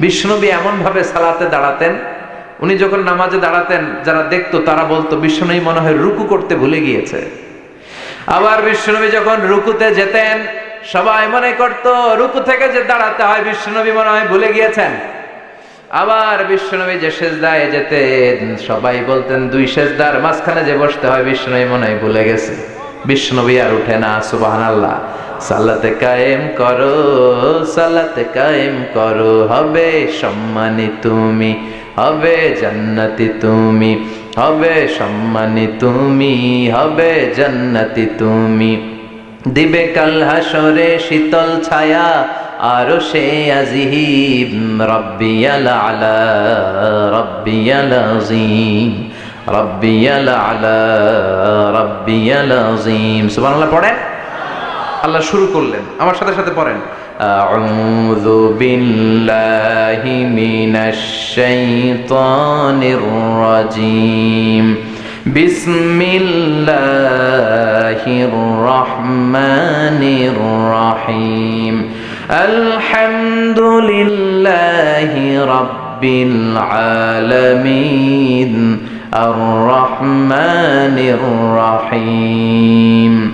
বিষ্ণুনবী এমন ভাবে সালাতে দাঁড়াতেন, উনি যখন নামাজে দাঁড়াতেন, যারা দেখতো তারা বলতো, বিষ্ণুনবী মনে হয় রুকু করতে ভুলে গিয়েছে। আবার বিষ্ণুনবী যখন রুকুতে যেতেন, সবাই মনে করত, রুকু থেকে যে দাঁড়াতে হয়, বিষ্ণুনবী মনে হয় ভুলে গিয়েছেন। আবার বিষ্ণুনবী যে সেজদায় যেতেন, সবাই বলতেন, দুই সেজদার মাঝখানে যে বসতে হয়, বিষ্ণুনবী মনে হয় ভুলে গেছে। বিষ্ণুনবী আর উঠে না সুবাহান আল্লাহ সালাতে কায়েম করো, সালাতে কায়েম করো, হবে সম্মানী তুমি, হবে জান্নাতি তুমি, হবে সম্মানী তুমি, হবে জান্নাতি তুমি। দিবে কাল হাসরে শীতল ছায়া, আরও সে আজিহিব রব্বিয়াল আলা, রব্বিয়াল আজিম, রব্বিয়াল আলা, রব্বিয়াল আজিম। সুবহানাল্লাহ, পড়েন। আল্লাহ শুরু করলেন আমার সাথে সাথে পড়েন أعوذ بالله من الشيطان الرجيم بسم الله الرحمن الرحيم الحمد لله رب العالمين الرحمن الرحيم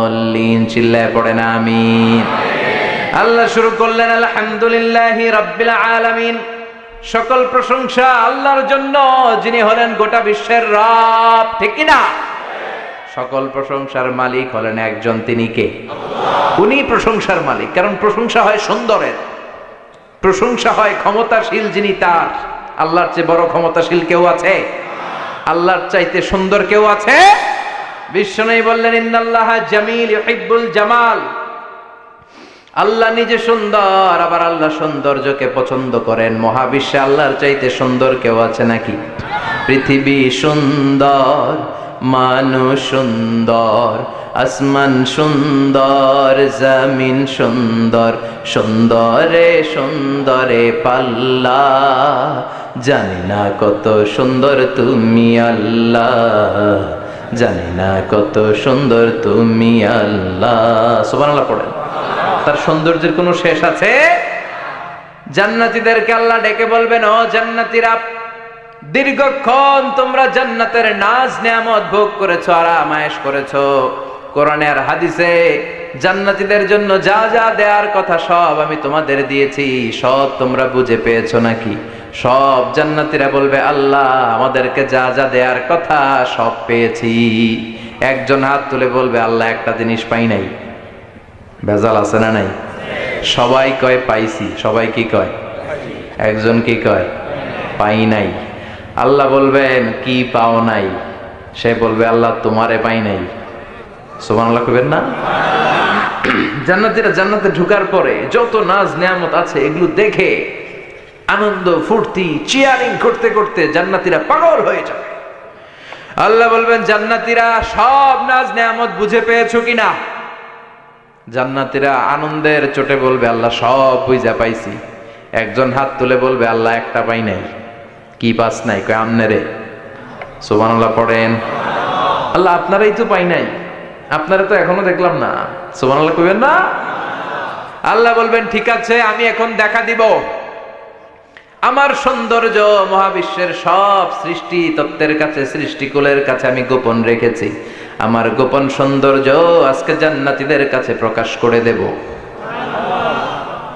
চিল্লায় পড়েন, আমিন। আল্লাহ শুরু করলেন, আলহামদুলিল্লাহ রাব্বিল আলামিন। সকল প্রশংসা আল্লাহর জন্য, যিনি হলেন গোটা বিশ্বের রব, ঠিক না সকল প্রশংসার মালিক হলেন একজন তিনি কে? উনি প্রশংসার মালিক, কারণ প্রশংসা হয় সুন্দরের। প্রশংসা হয় ক্ষমতাশীল যিনি তার। আল্লাহর চেয়ে বড় ক্ষমতাশীল কেউ আছে? আল্লাহর চাইতে সুন্দর কেউ আছে? বিশ্বনবী বললেন, ইন্নাল্লাহ জামিল ইউহিব্বুল জামাল। আল্লাহ নিজে সুন্দর, আবার আল্লাহ সৌন্দর্যকে পছন্দ করেন। মহাবিশ্বে আল্লাহর চাইতে সুন্দর কেউ আছে নাকি? পৃথিবী সুন্দর, মানুষ সুন্দর, আসমান সুন্দর, জমিন সুন্দর, সুন্দরে সুন্দরে পাল্লা। জানি না কত সুন্দর তুমি আল্লাহ। জানি না কত সুন্দর তুমি আল্লাহ। সুবহানাল্লাহ পড়েন। তার সৌন্দর্যের কোনো শেষ আছে? জান্নাতীদেরকে আল্লাহ ডেকে বলবেন, ও জান্নাতীরা, দীর্ঘক্ষণ তোমরা জান্নাতের নাজ নিয়ামত ভোগ করেছ আর আরামায়েশ করেছ। কোরআনে আর হাদিসে জান্নাতীদের জন্য যা যা দেওয়ার কথা সব আমি তোমাদের দিয়েছি, সব তোমরা বুঝে পেয়েছ নাকি? সব জান্নাতীরা বলবে, আল্লাহ, আমাদেরকে যা যা দেওয়ার কথা সব পেয়েছি। একজন হাত তুলে বলবে, আল্লাহ, একটা জিনিস পাই নাই। ভেজাল আছে না নাই? সবাই কয়, পাইছি। সবাই কি কয়? একজন কি কয়? পাই নাই। আল্লাহ বলবেন, কি পাও নাই? সে বলবে, আল্লাহ, তোমারে পাই নাই। সোমান আল্লাহ কবেন না? জান্নাতিরা জান্নাতে ঢুকার পরে যত নাজ নিয়ামত আছে, এগুলো দেখে আনন্দ, ফুর্তি চিয়ারিং করতে করতে জান্নাতিরা পাগল হয়ে যাবে। আল্লাহ বলবেন, জান্নাতিরা, সব নাজ নিয়ামত বুঝে পেয়েছ কিনা? জান্নাতিরা আনন্দের চোটে বলবে, আল্লাহ, সব বুঝা পাইছি। একজন হাত তুলে বলবে, আল্লাহ, একটা পাই নাই। কি পাস নাই? কয়, আমনে রে। সোমান আল্লাহ পড়েন। আল্লাহ, আপনারাই তো পাই নাই। আপনারা তো এখনও দেখলাম না। সোমান আল্লাহ কইবেন, না। আল্লাহ বলবেন, ঠিক আছে, আমি এখন দেখা দিব। আমার সৌন্দর্য মহাবিশ্বের সব সৃষ্টি তত্ত্বের কাছে সৃষ্টিকুলের কাছে আমি গোপন রেখেছি। আমার গোপন সৌন্দর্য আজকে জান্নাতীদের কাছে প্রকাশ করে দেব।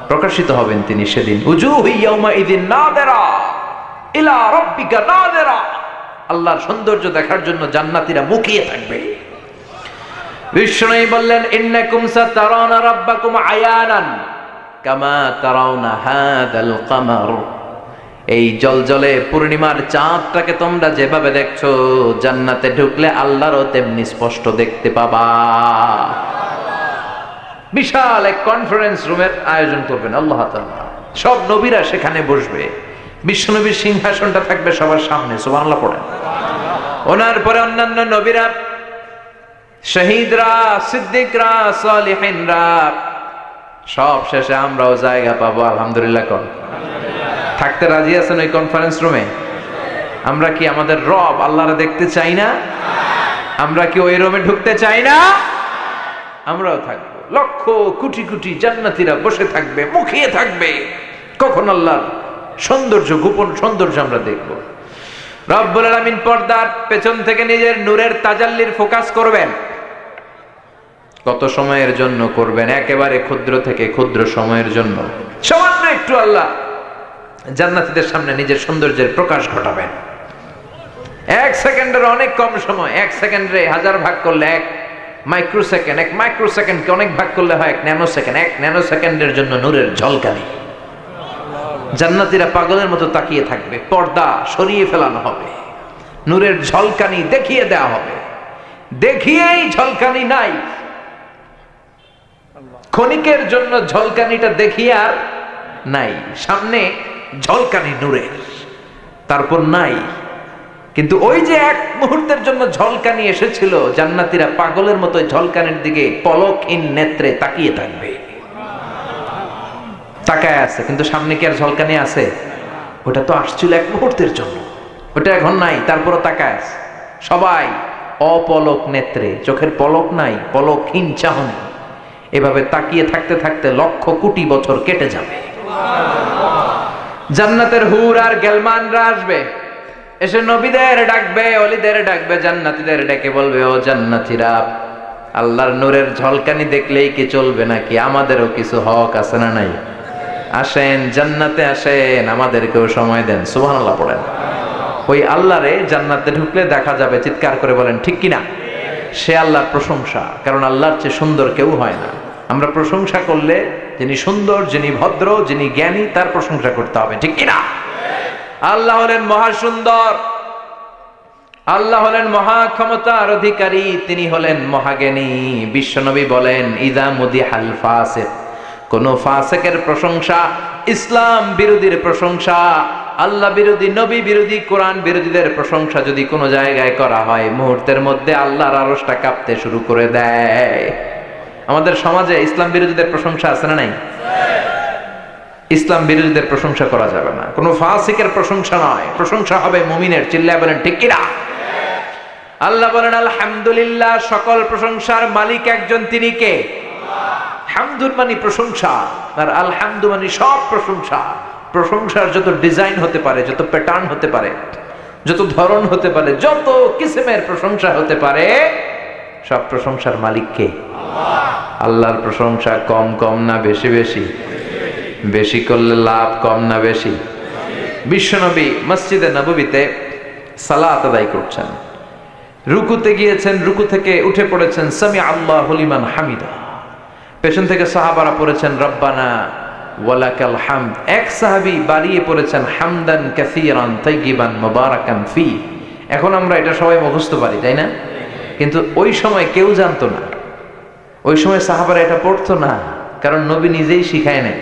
প্রকাশিত হবেন তিনি সেদিন। উজু ইয়াউমা ইদিন নাদেরা, ইলা রাব্বিকা নাদেরা। আল্লাহর সৌন্দর্য দেখার জন্য জান্নাতীরা মুখিয়ে থাকবে। বিষ্ণু বললেন, ইন্নাকুম সাতারাউনা রাব্বাকুম আয়ানান, কামা তারাউনা হাদাল কামার। এই জল জলজলে পূর্ণিমার চাঁদটাকে তোমরা যেভাবে দেখছ, জান্নাতে ঢুকলে আল্লাহরও তেমনি স্পষ্ট দেখতে পাবা। বিশাল এক কনফারেন্স রুমের আয়োজন করবেন, আল্লাহ সব নবীরা সেখানে বসবে। বিশ্বনবীর সিংহাসনটা থাকবে সবার সামনে, সুবহানাল্লাহ পড়েন। ওনার পরে অন্যান্য নবীরা, শহীদরা, সিদ্দিকরা সব শেষে আমরাও জায়গা পাবো, আলহামদুলিল্লাহ কর। থাকতে রাজি আছেন ওই কনফারেন্স রুমে আমরা কি আমাদের রব আল্লাহরা দেখতে চাই না? আমরা কি ওই রুমে ঢুকতে চাই না? আমরাও থাকব। লক্ষ কোটি কোটি জান্নাতীরা বসে থাকবে, মুখিয়ে থাকবে। কখন আল্লাহর সৌন্দর্য, গোপন সৌন্দর্য আমরা দেখব। রব্বুল আলামিন পর্দার পেছন থেকে নিজের নূরের তাজাল্লির ফোকাস করবেন। কত সময়ের জন্য করবেন? একেবারে ক্ষুদ্র থেকে ক্ষুদ্র সময়ের জন্য। সামান্য একটু আল্লাহ। জান্নাতীদের সামনে নিজের সৌন্দর্যের প্রকাশ ঘটাবেন এক সেকেন্ডের অনেক কম সময়, এক সেকেন্ডে হাজার ভাগ করলে এক মাইক্রো সেকেন্ড এক মাইক্রো সেকেন্ডকে অনেক ভাগ করলে হয় এক ন্যানো সেকেন্ড এক ন্যানো সেকেন্ডের জন্য নূরের ঝলকানি। জান্নাতীরা পাগলের মতো তাকিয়ে থাকবে, পর্দা সরিয়ে ফেলানো হবে, নূরের ঝলকানি দেখিয়ে দেওয়া হবে। দেখিয়েই ঝলকানি নাই। ক্ষণিকের জন্য ঝলকানিটা দেখিয়ে আর নাই। সামনে ঝলকানি নূরের। তারপর নাই। কিন্তু ওই যে এক মুহূর্তের জন্য ঝলকানি এসেছিল, জান্নাতীরা পাগলের মতো ঝলকানির দিকে পলকহীন নেত্রে তাকিয়ে থাকবে। তাকায় আছে, কিন্তু সামনে কি আর ঝলকানি আছে? ওটা তো আসছিল এক মুহূর্তের জন্য। ওটা এখন নাই, তারপরও তাকায় আছে। সবাই অপলক নেত্রে, চোখের পলক নাই, পলকহীন চাহনি। এভাবে তাকিয়ে থাকতে থাকতে লক্ষ কোটি বছর কেটে যাবে। জান্নাতের হুর আর গেলমানরা আসবে। এসে নবীদের ডাকবে, অলিদের ডাকবে, জান্নাতীদের ডেকে বলবে, ও জান্নাতীরা, আল্লাহর নূরের ঝলকানি দেখলেই কি চলবে নাকি? আমাদেরও কিছু হক আছে না নাই? আসেন, জান্নাতে আসেন, আমাদেরকেও সময় দেন। সুবহানাল্লাহ পড়েন। ওই আল্লাহরে জান্নাতে ঢুকলে দেখা যাবে, চিৎকার করে বলেন, ঠিক কিনা? সে আল্লাহর প্রশংসা, কারণ আল্লাহর চেয়ে সুন্দর কেউ হয় না। আমরা প্রশংসা করলে যিনি সুন্দর, যিনি ভদ্র, যিনি জ্ঞানী, তার প্রশংসা করতে হবে, ঠিক কিনা? আল্লাহ হলেন মহাসুন্দর। আল্লাহ হলেন মহা ক্ষমতার অধিকারী, তিনি হলেন মহাজ্ঞানী। বিশ্বনবী বলেন, ইদা মুদি হাল ফাসেক। কোন ফাসেকের প্রশংসা, ইসলাম বিরোধীর প্রশংসা, আল্লাহ বিরোধী, নবী বিরোধী, কোরআন বিরোধীদের প্রশংসা যদি কোনো জায়গায় করা হয়, মুহূর্তের মধ্যে আল্লাহর আরসটা কাঁপতে শুরু করে দেয়। আমাদের সমাজে ইসলাম বিরোধীদের প্রশংসা আছে না নাই? ইসলাম বিরোধীদের প্রশংসা করা যাবে না। কোনো ফাসিকের প্রশংসা নয়। প্রশংসা হবে মুমিনের। চিল্লায় বলেন, ঠিক কিনা? আল্লাহ বলেন, আলহামদুলিল্লাহ, সকল প্রশংসার মালিক একজন তিনি কে? হামদুর মানে প্রশংসা। আর আলহামদু মানে সব প্রশংসা। প্রশংসার যত ডিজাইন হতে পারে, যত প্যাটার্ন হতে পারে, যত ধরন হতে পারে, যত কিসিমের প্রশংসা হতে পারে সব প্রশংসার মালিক কে? আল্লাহর প্রশংসা কম কম না বেশি বেশি? বেশি করলে লাভ কম না বেশি? বিশ্বনবী মসজিদে নববীতে সালাত আদায় করছেন। রুকুতে গিয়েছেন, রুকু থেকে উঠে পড়েছেন, সামি আল্লাহ হলিমান হামিদা। পেছন থেকে সাহাবারা পড়েছেন, রব্বানা ওয়ালাকাল হামদ। এক সাহাবি বাড়িয়ে পড়েছেন, হামদান কাসিরান তাইগিবান মুবারাকান ফি। এখন আমরা এটা সবাই মুখস্থ পারি, তাই না? কিন্তু ওই সময় কেউ জানতো না। ওই সময় সাহাবারা এটা পড়তো না, কারণ নবী নিজেই শিখায় নাই।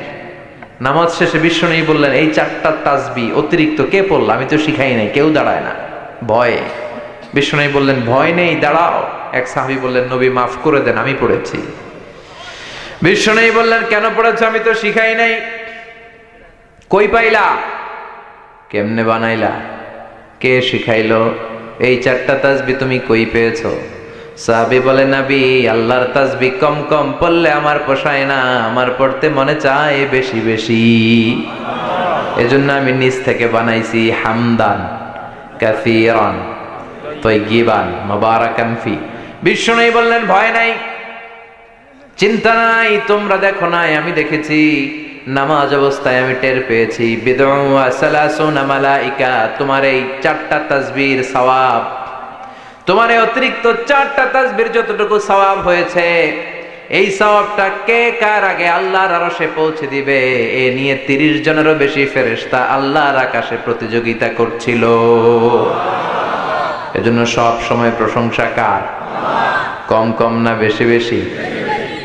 নামাজ শেষে বিশ্ব নেই বললেন, এই চারটা তাজবি অতিরিক্ত কে পড়ল? আমি তো শিখাই নাই, কেউ দাঁড়ায় না। ভয়ে। বিশ্ব নেই বললেন, ভয় নেই, দাঁড়াও। এক সাহাবি বললেন, নবী, মাফ করে দেন, আমি পড়েছি। বিশ্ব নেই বললেন, কেন পড়েছ? আমি তো শিখাই নাই। কই পাইলা? কেমনে বানাইলা? কে শিখাইলো? এই চারটা তাজবি তুমি কই পেয়েছ? সাহাবি বলে, নাবি, আল্লাহর তাজবি কম কম পড়লে আমার পোষায় না, আমার পড়তে মনে চায় বেশি বেশি। এজন্য আমি নিজ থেকে বানাইছি হামদান, কাসিরান তৈগিবান মুবারাকান ফি। বিশ্ব নেই বললেন, ভয় নাই, চিন্তা নাই, তোমরা দেখো নাই, আমি দেখেছি। নামাজ অবস্থায় আমি টের পেয়েছি। তোমার এই চারটা তাসবির সওয়াব। তোমার এই অতিরিক্ত চারটা তাসবির যতটুকু সওয়াব হয়েছে, এই সওয়াবটা কে কার আগে আল্লাহর আরশে পৌঁছে দিবে? এ নিয়ে তিরিশ জনেরও বেশি ফেরেশতা আল্লাহর আকাশে প্রতিযোগিতা করছিল। এজন্য সব সময় প্রশংসা কার? কম কম না বেশি বেশি?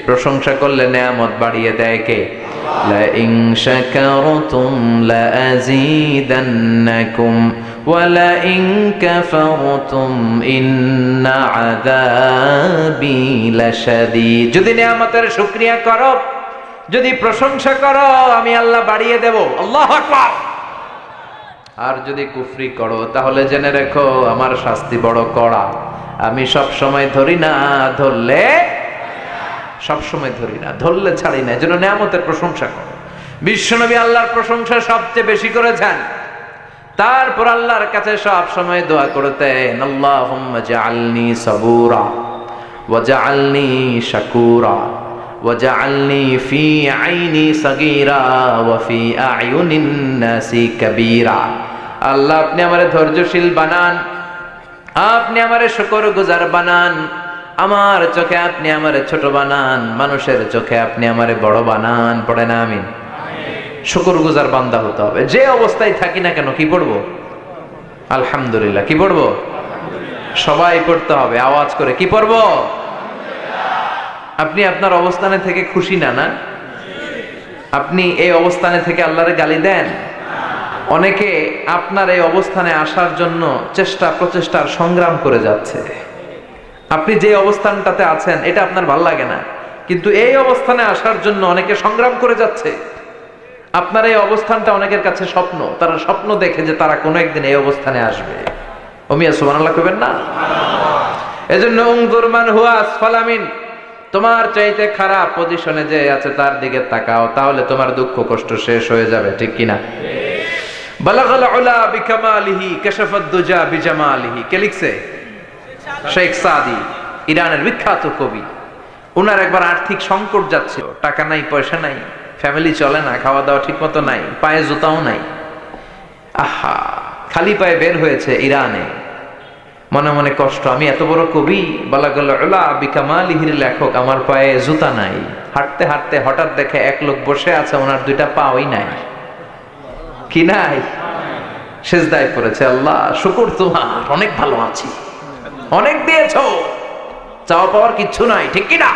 প্রশংসা করলে নেয়ামত বাড়িয়ে দেয় কে? لئن شكرتم لأزيدنكم ولئن كفرتم إن عذابي لشديد যদি নিয়ামতের শুকরিয়া করো যদি প্রশংসা করো আমি আল্লাহ বাড়িয়ে দেব আল্লাহ আকবার আর যদি কুফরি করো তাহলে জেনে রেখো আমার শাস্তি বড় কড়া আমি সব সময় ধরি না ধরলে সব সময় ধরি না, ধরলে ছাড়ি না যেন নিয়ামতের প্রশংসা করো। বিশ্বনবী আল্লাহর প্রশংসা সবচেয়ে বেশি করেছেন। তারপর আল্লাহর কাছে সব সময় দোয়া করতেন, আল্লাহুম্মা জাআলনি সাবুরা ওয়া জাআলনি শাকুরা ওয়া জাআলনি ফি আইনি সাগীরা ওয়া ফি আয়ুনিন নাসি কাবীরা। আল্লাহ, আপনি আমারে ধৈর্যশীল বানান, আপনি আমারে শুকর গুজার বানান। আমার চোখে আপনি আমারে ছোট বানান, মানুষের চোখে আপনি আমারে বড় বানান, পড়ে না আমিন। শুকর গুজার বান্দা হতে হবে। যে অবস্থায় থাকি না কেন, কি পড়ব? আলহামদুলিল্লাহ, কি পড়ব? সবাই পড়তে হবে, আওয়াজ করে, কি পড়ব? আপনি আপনার অবস্থানে থেকে খুশি না না? আপনি এই অবস্থানে থেকে আল্লাহরে গালি দেন? অনেকে আপনার এই অবস্থানে আসার জন্য চেষ্টা প্রচেষ্টার সংগ্রাম করে যাচ্ছে। আপনি যে অবস্থানটাতে আছেন, এটা আপনার ভালো লাগে না। কিন্তু এই অবস্থানে আসার জন্য অনেকে সংগ্রাম করে যাচ্ছে। আপনার এই অবস্থানটা অনেকের কাছে স্বপ্ন। তারা স্বপ্ন দেখে যে তারা কোনো একদিন এই অবস্থানে আসবে। সুবহানাল্লাহ কবেন না? উংদুরমান তোমার চাইতে খারাপ পজিশনে যে আছে, তার দিকে তাকাও। তাহলে তোমার দুঃখ কষ্ট শেষ হয়ে যাবে, ঠিক কিনা? বালাগাল উলা বিকামালিহি, কাশাফাদ দুজা বিজামালিহি। কে লিখছে? শেখ সাদি, ইরানের বিখ্যাত কবি। ওনার একবার আর্থিক সংকট যাচ্ছে টাকা নাই, পয়সা নাই ফ্যামিলি চলে না খাওয়া দাওয়া ঠিক মতো নাই, পায়ে জুতাও নাই। আহা, খালি পায়ে বের হয়েছে ইরানে। মনে মনে কষ্ট, আমি এত বড় কবি? বিকামালিহির লেখক, আমার পায়ে জুতা নাই। হাঁটতে হাঁটতে হঠাৎ দেখে এক লোক বসে আছে, ওনার দুইটা পাওই নাই। কি নাই? সেজদায় পড়েছে, আল্লাহ, শুকুর তোমার, অনেক ভালো আছি। অনেক দিয়েছ চাওয়া পাওয়ার কিচ্ছু নাই, ঠিক কি না?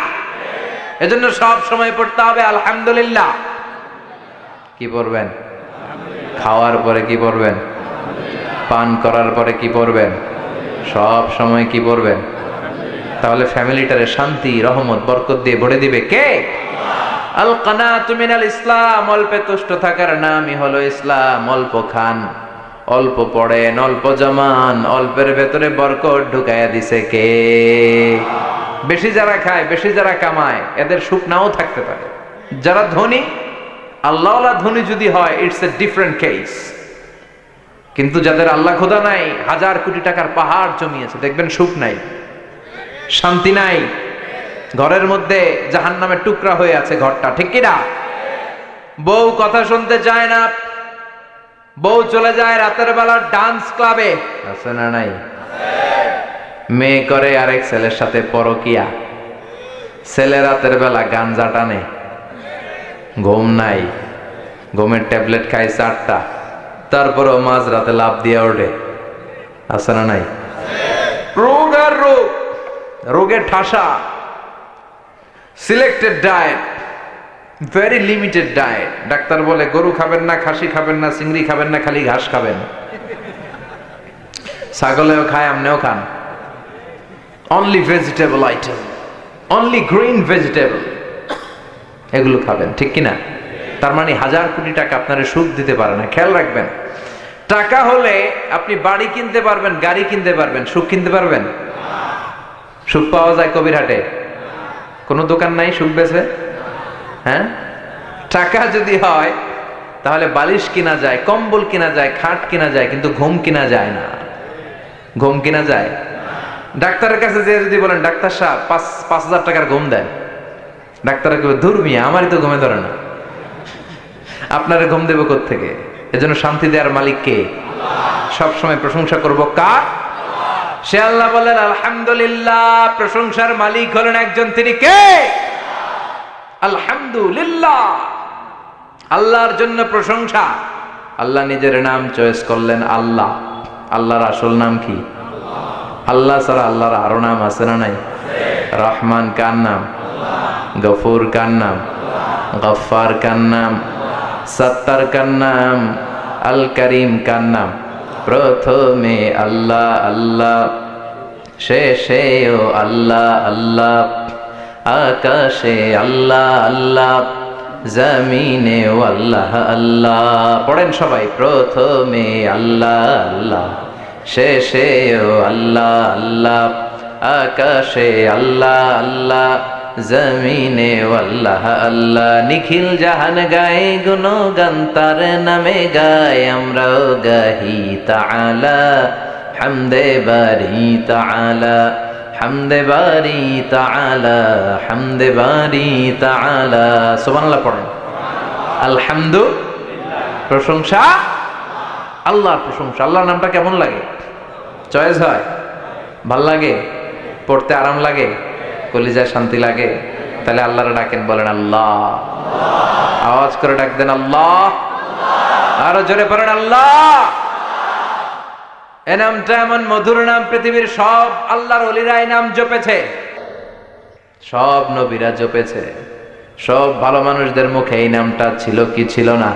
এজন্য সব সময় পড়তে হবে, আলহামদুলিল্লাহ। কি পড়বেন? খাওয়ার পরে কি পড়বেন? পান করার পরে কি পড়বেন? সব সময় কি পড়বেন? তাহলে ফ্যামিলিটারে শান্তি, রহমত, বরকত দিয়ে ভরে দিবে কে? আল কানাতু মিনাল ইসলাম, অল্পে তুষ্ট থাকার নামই হলো ইসলাম, অল্প খান। অল্প পড়েন, অল্প জমান, অল্পের ভেতরে বরকট ঢুকাইয়া দিছে কে? বেশি যারা খায়, বেশি যারা কামায়, এদের সুখ নাও থাকতে পারে। যারা ধনী আল্লাহ ধনী যদি হয় ইটস এ ডিফারেন্ট কেস কিন্তু যাদের আল্লাহ খোদা নাই, হাজার কোটি টাকার পাহাড় জমিয়েছে, দেখবেন সুখ নাই, শান্তি নাই। ঘরের মধ্যে জাহান নামের টুকরা হয়ে আছে ঘরটা, ঠিক কিনা? বউ কথা শুনতে চায় না বউ চলে যায় রাতের বেলা ডান্স ক্লাবে। আছে না নাই? মেয়ে করে আরেক ছেলের সাথে পরকিয়া। ছেলে রাতের বেলা গাঞ্জা টানে। ঘুম নাই। ঘুমের ট্যাবলেট খায় চারটা। তারপরেও মাঝ রাতে লাভ দিয়ে ওঠে। আছে না নাই? রোগ আর রোগ। রোগের ঠাসা। Selected diet very limited diet doctor বলে, গরু খাবেন না, খাসি খাবেন না, চিংড়ি খাবেন না, খালি ঘাস খাবেন। ছাগলেও খায়, আমনেও খান। Only vegetable item only green vegetable এগুলো খাবেন, ঠিক কিনা? তার মানে হাজার কোটি টাকা আপনার সুখ দিতে পারে না। খেয়াল রাখবেন। টাকা হলে আপনি বাড়ি কিনতে পারবেন, গাড়ি কিনতে পারবেন, সুখ কিনতে পারবেন? সুখ পাওয়া যায় কবিরহাটে। কোনো দোকান নাই, সুখ বেছে হ্যাঁ? টাকা যদি হয়, তাহলে বালিশ কিনা যায়, কম্বল কিনা যায়, খাট কিনা যায়, কিন্তু ঘুম কিনা যায় না। ঘুম কিনা যায়? ডাক্তারের কাছে যে যদি বলেন, ডাক্তার সাহেব, পাঁচ পাঁচ হাজার টাকার ঘুম দেন। ডাক্তার কেউ ধর্মিয়া আমারই তো ঘুমে ধরে না। আপনারা ঘুম দেব থেকে এজন্য শান্তি দেওয়ার মালিক কে? সবসময় প্রশংসা করব কার? সে আল্লাহ বলেন, আলহামদুলিল্লাহ, প্রশংসার মালিক হলেন একজন, তিনি কে? আলহামদুলিল্লাহ। আল্লাহর জন্য প্রশংসা। আল্লাহ নিজের নাম চয়েস করলেন আল্লাহ। আল্লাহর আসল নাম কি? আল্লাহ ছাড়া আল্লাহর আরও নাম আছে না নাই? রহমান কার নাম? গফুর কার নাম? গফার কার নাম? সত্তার কার নাম? আল করিম কার নাম? প্রথমে আল্লাহ আল্লাহ, শেষেও আল্লাহ আল্লাহ। আকাশে আল্লাহ আল্লাহ, জমিনে আল্লাহ আল্লাহ। পড়েন সবাই, প্রথমে আল্লাহ আল্লাহ, শেষেও আল্লাহ আল্লাহ। আকাশে আল্লাহ আল্লাহ, জমিনে আল্লাহ আল্লাহ। নিখিল জাহান গায়ে গুনো গান তার নামে গায় আমরাও গাহি তাআলা। হামদে বারি তাআলা। হামদে বারি তাআলা, হামদে বারি তাআলা। সুবহানাল্লাহ পড়েন। আলহামদু প্রশংসা আল্লাহর প্রশংসা। আল্লাহর নামটা কেমন লাগে? চয়েস হয়? ভালো লাগে? পড়তে আরাম লাগে? কলিজায় শান্তি লাগে? তাহলে আল্লাহর ডাকেন, বলেন আল্লাহ। আওয়াজ করে ডাক দেন আল্লাহ। আরও জোরে পড়েন আল্লাহ। এ নামটা এমন মধুর নাম, পৃথিবীর সব আল্লাহর অলিরাই নাম জপেছে। সব নবীরা জপেছে। সব ভালো মানুষদের মুখে এই নামটা ছিল কি ছিল না?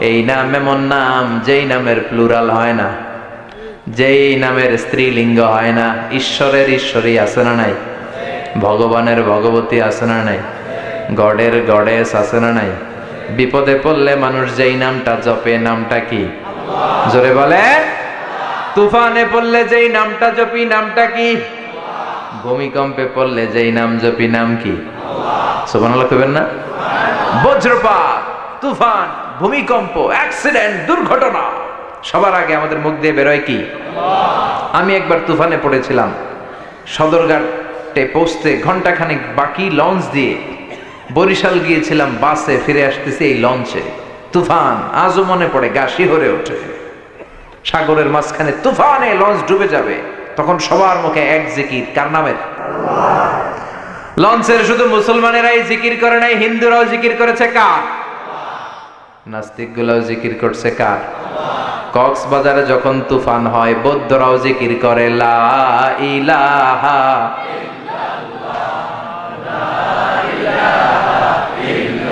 এই নাম এমন নাম যেই নামের প্লুরাল হয় না। যেই নামের স্ত্রীলিঙ্গ হয় না। ঈশ্বরের ঈশ্বরী আছে না নাই? ভগবানের ভগবতী আছে না নাই? গডের গডেস আছে না নাই? বিপদে পড়লে মানুষ যেই নামটা জপে, নামটা কি? জোরে বলে তুফানে পড়লে যেই নামটা জপি, নামটা কি? ভূমিকম্পে পড়লে যেই নাম জপি, নাম কি? সুবহানাল্লাহ কইবেন না? বজ্রপাত, তুফান, ভূমিকম্প, অ্যাক্সিডেন্ট, দুর্ঘটনা। সবার আগে আমাদের মুখ দিয়ে বেরোয় কি? আমি একবার তুফানে পড়েছিলাম। সদরঘাটে পৌঁছতে ঘন্টাখানেক বাকি লঞ্চ দিয়ে বরিশাল গিয়েছিলাম, বাসে ফিরে আসতেছি এই লঞ্চে। তুফান আজও মনে পড়ে, গা শিহরে ওঠে। সাগরের মাঝখানে তুফানে লঞ্চ ডুবে যাবে। তখন সবার মুখে এক জিকির, কার নামের? লঞ্চের শুধু মুসলমানেরাই জিকির করে নাই, হিন্দুরাও জিকির করেছে কার? নাস্তিক গুলাও জিকির করছে কার? কক্সবাজারে যখন তুফান হয়, বৌদ্ধরাও জিকির করে, লা ইলাহা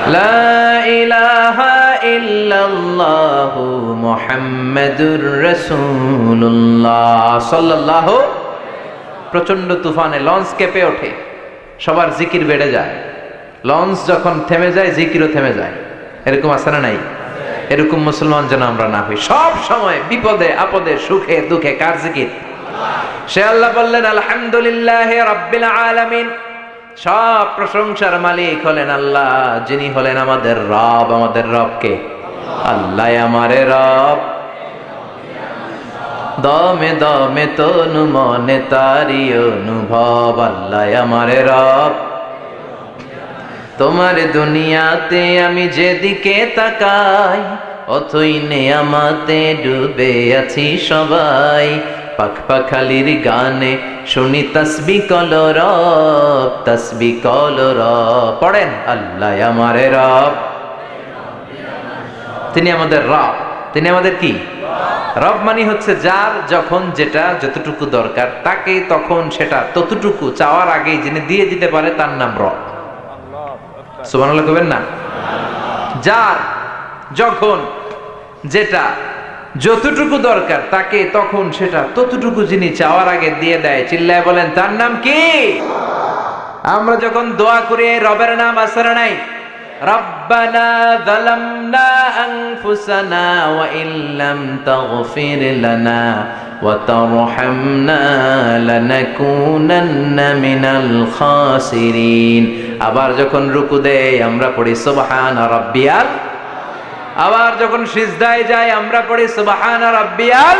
লা ইলাহা ইল্লাল্লাহু মুহাম্মাদুর রাসূলুল্লাহ। সাল্লাল্লাহু প্রচণ্ড তুফানে লঞ্চ কেঁপে ওঠে। সবার জিকির বেড়ে যায়। লঞ্চ যখন থেমে যায়, জিকিরও থেমে যায়। এরকম আছে না নাই? এরকম মুসলমান যেন আমরা না হই। সব সময় বিপদে, আপদে, সুখে, দুঃখে, কার জিকির? সে আল্লাহ বললেন, আলহামদুলিল্লাহ রাব্বিল আলামিন। সব প্রশংসার মালিক হলেন আল্লাহ, যিনি হলেন আমাদের রব। আমাদের রবকে আল্লাহ আমারে রব। দমে দমে তনু মনে তারি অনুভব, আল্লাহ আমারে রব। তোমার দুনিয়াতে আমি যেদিকে তাকাই, অথই নেয়ামাতে ডুবে আছি সবাই। পাখ পাখালির গানে শুনি তসবি কলর তসবি কলর পড়েন, আল্লাহ আমারে রব। তিনি আমাদের রব। তিনি আমাদের কি? রব মানি হচ্ছে যার যখন যেটা যতটুকু দরকার তাকে তখন সেটা ততটুকু চাওয়ার আগেই যিনি দিয়ে দিতে পারে তার নাম রব। সুবহানাল্লাহ কবেন না? যার যখন যেটা যতটুকু দরকার তাকে তখন সেটা ততটুকু যিনি চাওয়ার আগে দিয়ে দেয়, চিল্লায় বলেন, তার নাম কি? আমরা যখন দোয়া করি রবের নাম আসরে নাই? ربنا ظلمنا أنفسنا وإن لم تغفر لنا وترحمنا لنكونن من الخاسرين আবার যখন রুকু দেয় আমরা পড়ি সুবহান রাব্বিয়াল আবার যখন সিজদায় যায় আমরা পড়ি সুবহান রাব্বিয়াল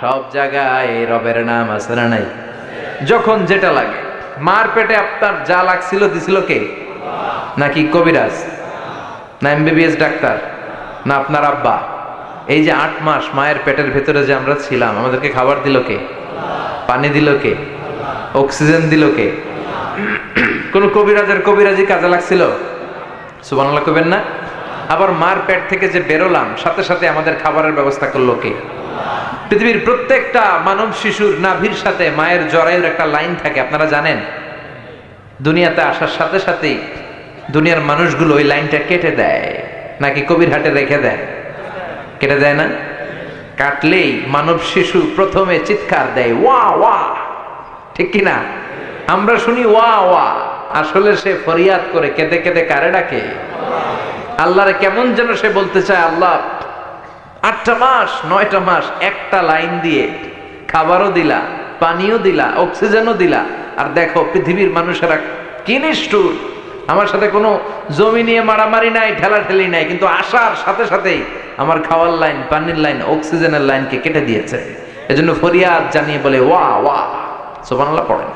সব জায়গায় রবের নাম আছে না নাই যখন যেটা লাগে মার পেটে আপনার যা লাগছিল দিছিল কে নাকি কবিরাজ? না এমবিবিএস ডাক্তার? না আপনার আব্বা? এই যে আট মাস মায়ের পেটের ভেতরে যে আমরা ছিলাম, আমাদেরকে খাবার দিল কে? পানি দিল কে? অক্সিজেন দিল কে? কোন কবিরাজের কবিরাজি কাজে লাগছিল? সুবানাল্লাহ কবেন না? আবার মার পেট থেকে যে বেরোলাম, সাথে সাথে আমাদের খাবারের ব্যবস্থা করল কে? পৃথিবীর প্রত্যেকটা মানব শিশুর নাভির সাথে মায়ের জরায়ুর একটা লাইন থাকে, আপনারা জানেন? দুনিয়াতে আসার সাথে সাথেই দুনিয়ার মানুষগুলো ওই লাইনটা কেটে দেয়, নাকি কবির হাটে রেখে দেয়? কেটে দেয় না? কাটলেই মানব শিশু প্রথমে চিৎকার দেয়, ওয়া ওয়া। ঠিক কি না? আমরা শুনি, ওয়া ওয়া। আসলে সে ফরিয়াদ করে কেঁদে কেঁদে কারে ডাকে? আল্লাহরে কেমন যেন সে বলতে চায়, আল্লাহ, আটটা মাস, নয়টা মাস, একটা লাইন দিয়ে খাবারও দিলা, পানিও দিলা, অক্সিজেনও দিলা, আর দেখো পৃথিবীর মানুষেরা কি নিষ্ঠুর আমার সাথে কোনো জমি নিয়ে মারামারি নাই, ঠেলাঠেলি নাই, কিন্তু আসার সাথে সাথেই আমার খাওয়ার লাইন, পানির লাইন, অক্সিজেনের লাইনকে কেটে দিয়েছে। এজন্য ফরিয়াদ জানিয়ে বলে, ওয়া ওয়া। সোবানাল্লাহ পড়েন।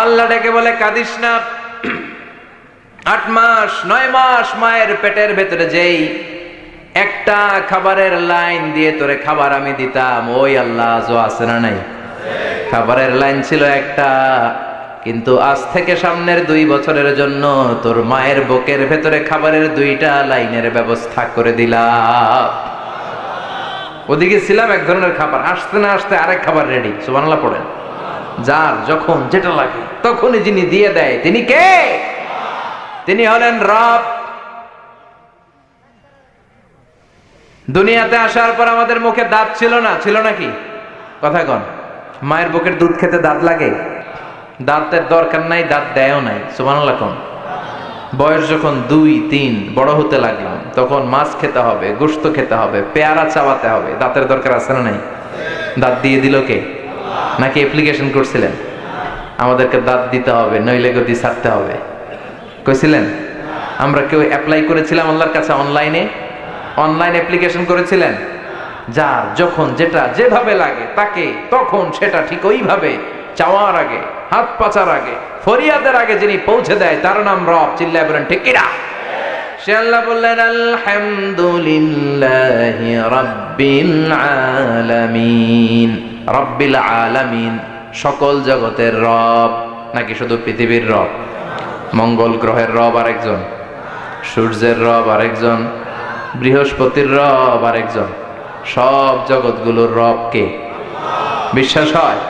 আল্লাহ ডেকে বলে, কাঁদিস না। আট মাস, নয় মাস মায়ের পেটের ভেতরে যেই একটা খাবারের লাইন দিয়ে তোরে খাবার আমি দিতাম, ওই আল্লাহ আছে না নাই? খাবারের লাইন ছিল একটা। কিন্তু আজ থেকে সামনের দুই বছরের জন্য তোর মায়ের বুকের ভেতরে খাবারের দুইটা লাইনের ব্যবস্থা করে দিলাম। ওদিকে ছিলাম এক ধরনের খাবার, আসতে না আসতে আরেক খাবার রেডি সুবানাল্লাহ পড়েন। যার যখন যেটা লাগে, তখনই যিনি দিয়ে দেয়, তিনি কে? তিনি হলেন রব। দুনিয়াতে আসার পর আমাদের মুখে দাঁত ছিল না, ছিল নাকি কথা কন, মায়ের বুকের দুধ খেতে দাঁত লাগে? দাঁতের দরকার নাই, দাঁত দেয়ও নাই, সুবহানাল্লাহ কোন? বয়স যখন দুই, তিন, বড় হতে লাগলাম তখন মাছ খেতে হবে গোস্ত খেতে হবে, পেয়ারা চাবাতে হবে, দাঁতের দরকার আছে না নাই? দাঁত দিয়ে দিল কে? নাকি অ্যাপ্লিকেশন করছিলেন? আমাদেরকে দাঁত দিতে হবে, নইলে গতি ছাড়তে হবে। কইছিলেন? আমরা কেউ অ্যাপ্লাই করেছিলাম আল্লাহর কাছে অনলাইনে অনলাইন অ্যাপ্লিকেশন করেছিলেন? যার, যখন, যেটা, যেভাবে লাগে, তাকে, তখন সেটা ঠিক ওইভাবে চাওয়ার আগে হাত পাচার আগে, ফরিয়াদের আগে যিনি পৌঁছে দেয়, তার নাম রব। চিল্লায় বলেন, ঠিক কিনা? সে আল্লাহ বললেন, আলহামদুলিল্লাহ রাব্বিল আলামিন। রব্বিল আলামিন, সকল জগতের রব, নাকি শুধু পৃথিবীর রব? মঙ্গল গ্রহের রব আরেকজন, সূর্যের রব আরেকজন, বৃহস্পতির রব আরেকজন। সব জগৎগুলোর রব কে? বিশ্বাস হয়?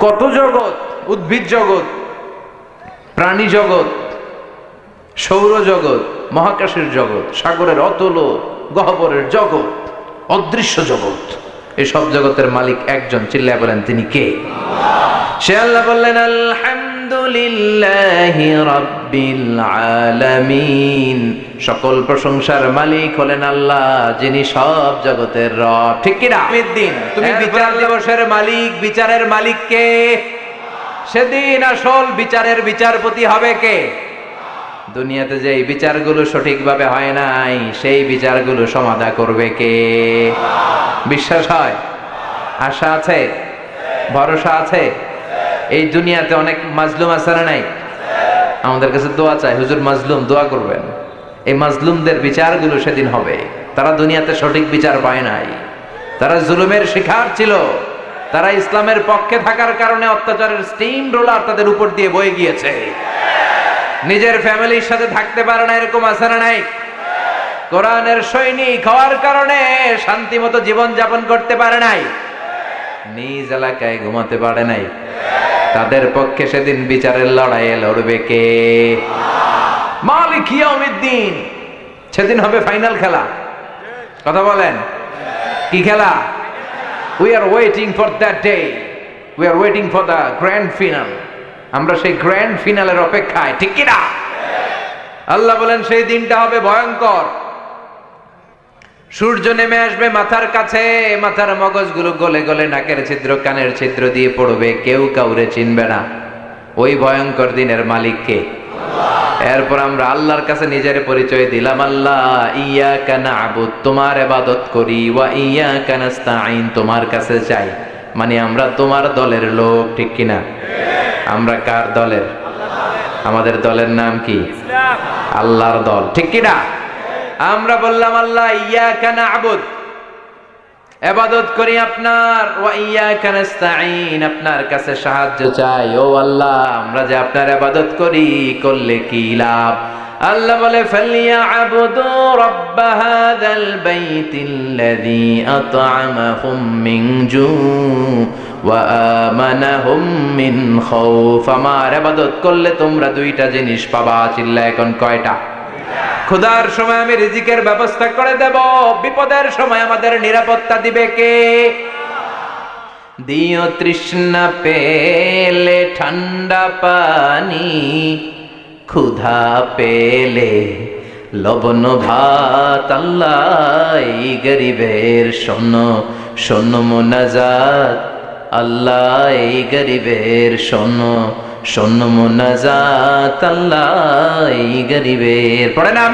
কত জগৎ? উদ্ভিদ জগৎ প্রাণী জগৎ সৌর জগৎ মহাকাশের জগৎ সাগরের অতল গহবরের জগৎ অদৃশ্য জগৎ। এসব জগতের মালিক একজন চিল্লায় বলেন তিনি কে? সে আল্লাহ বললেন আলহামদুলিল্লাহ রাব্বিল আলামিন। সকল প্রশংসার মালিক হলেন আল্লাহ যিনি সব জগতের রব। ঠিক কি না? দিন তুমি বিচার দিবসের মালিক বিচারের মালিক কে? সেদিন আসল বিচারের বিচারপতি হবে কে? দুনিয়াতে যে বিচারগুলো সঠিকভাবে হয় নাই, সেই বিচারগুলো সমাধা করবে কে? বিশ্বাস হয়? আশা আছে? ভরসা আছে? এই দুনিয়াতে অনেক মাজলুম আছে না নাই? আমাদের কাছে দোয়া চাই, হুজুর মাজলুম, দোয়া করবেন। এই মাজলুমদের বিচারগুলো সেদিন হবে। তারা দুনিয়াতে সঠিক বিচার পায় নাই। তারা জুলুমের শিকার ছিল। তারা ইসলামের পক্ষে থাকার কারণে অত্যাচারের স্টিম রোলার তাদের উপর দিয়ে বয়ে গিয়েছে। নিজের ফ্যামিলির সাথে থাকতে পারে না, এরকম আছে না নাই? কোরআনের সৈনিক হওয়ার কারণে শান্তি মতো জীবন যাপন করতে পারে নাই। নিজ এলাকায় ঘুমাতে পারে নাই। তাদের পক্ষে সেদিন বিচারের লড়াইয়ে লড়বে কে? মালিক সেদিন হবে ফাইনাল খেলা। কথা বলেন? কি খেলা? We are waiting for that day we are waiting for the grand finale আমরা সেই গ্র্যান্ড ফিনালের অপেক্ষায়, ঠিক কিনা আল্লাহ বলেন, সেই দিনটা হবে ভয়ঙ্কর। সূর্য নেমে আসবে মাথার কাছে, মাথার মগজগুলো গলে গলে নাকের ছিদ্র, কানের ছিদ্র দিয়ে পড়বে, কেউ কাউরে চিনবে না। ওই ভয়ঙ্কর দিনের মালিককে এরপর আমরা আল্লাহর কাছে নিজের পরিচয় দিলাম আল্লাহ ইয়া কানা আবুদ তোমার এবাদত করি ওয়া ইয়া কানাস্তাইন তোমার কাছে চাই মানে আমরা তোমার দলের লোক ঠিক কিনা আমরা কার দলের? আমাদের দলের নাম কি? আল্লাহর দল ঠিক কিনা আমরা বললাম আল্লাহ ইয়া কানা আবুদ এবাদত করি আপনার আপনার কাছে সাহায্য চাই। ও আল্লাহ, আমরা যে আপনার এবাদত করি, করলে কি লাভ? আল্লাহ বলে ফালিয়া আবুদু রব্ব হাযাল বাইতিল্লাযী আত'আমাহুম মিন জু ওয়া আমানাহুম মিন খাউফ। আমার ইবাদত করলে তোমরা দুইটা জিনিস পাবা চিল্লা এখন কয়টা? ক্ষুধার সময় আমি রিজিকের ব্যবস্থা করে দেব, বিপদের সময় আমাদের নিরাপত্তা দিবে কে? দিও তৃষ্ণা পেলে ঠান্ডা পানি, ক্ষুধা পেলে লবণ ভাত আল্লাহ গরিবের শোন শোন মোনাজাত, আল্লাহ গরিবের শোন। শোন মোনাজাত আল্লাহ গরিবের। পড়ে না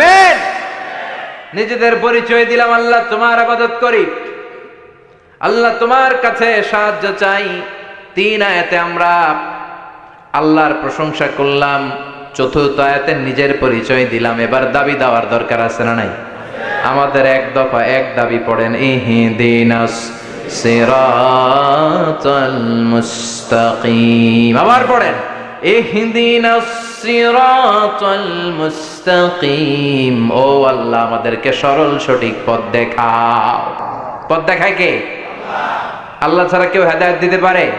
নিজেদের পরিচয় দিলাম, আল্লাহ তোমার আবাদত করি। আল্লাহ তোমার কাছে সাহায্য চাই। তিন আয়াতে আমরা আল্লাহর প্রশংসা করলাম, চতুর্থ আয়াতে নিজের পরিচয় দিলাম। এবার দাবি দেওয়ার দরকার আছে না নাই? আমাদের এক দফা এক দাবি পড়েন, ইহিদিনাস সিরাতাল মুস্তাকিম। আবার পড়েন সিরাতাল মুস্তাকিম। ও আল্লাহ, আমাদেরকে সরল সঠিক পথ দেখাও। পথ দেখায় কে? আল্লাহ ছাড়া কেউ হেদায়ত দিতে পারে?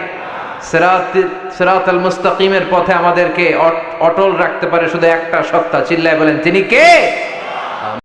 সিরাত আল মুস্তাকিমের পথে আমাদেরকে অট- অটল রাখতে পারে শুধু একটা সত্তা। চিল্লায় বলেন, তিনি কে?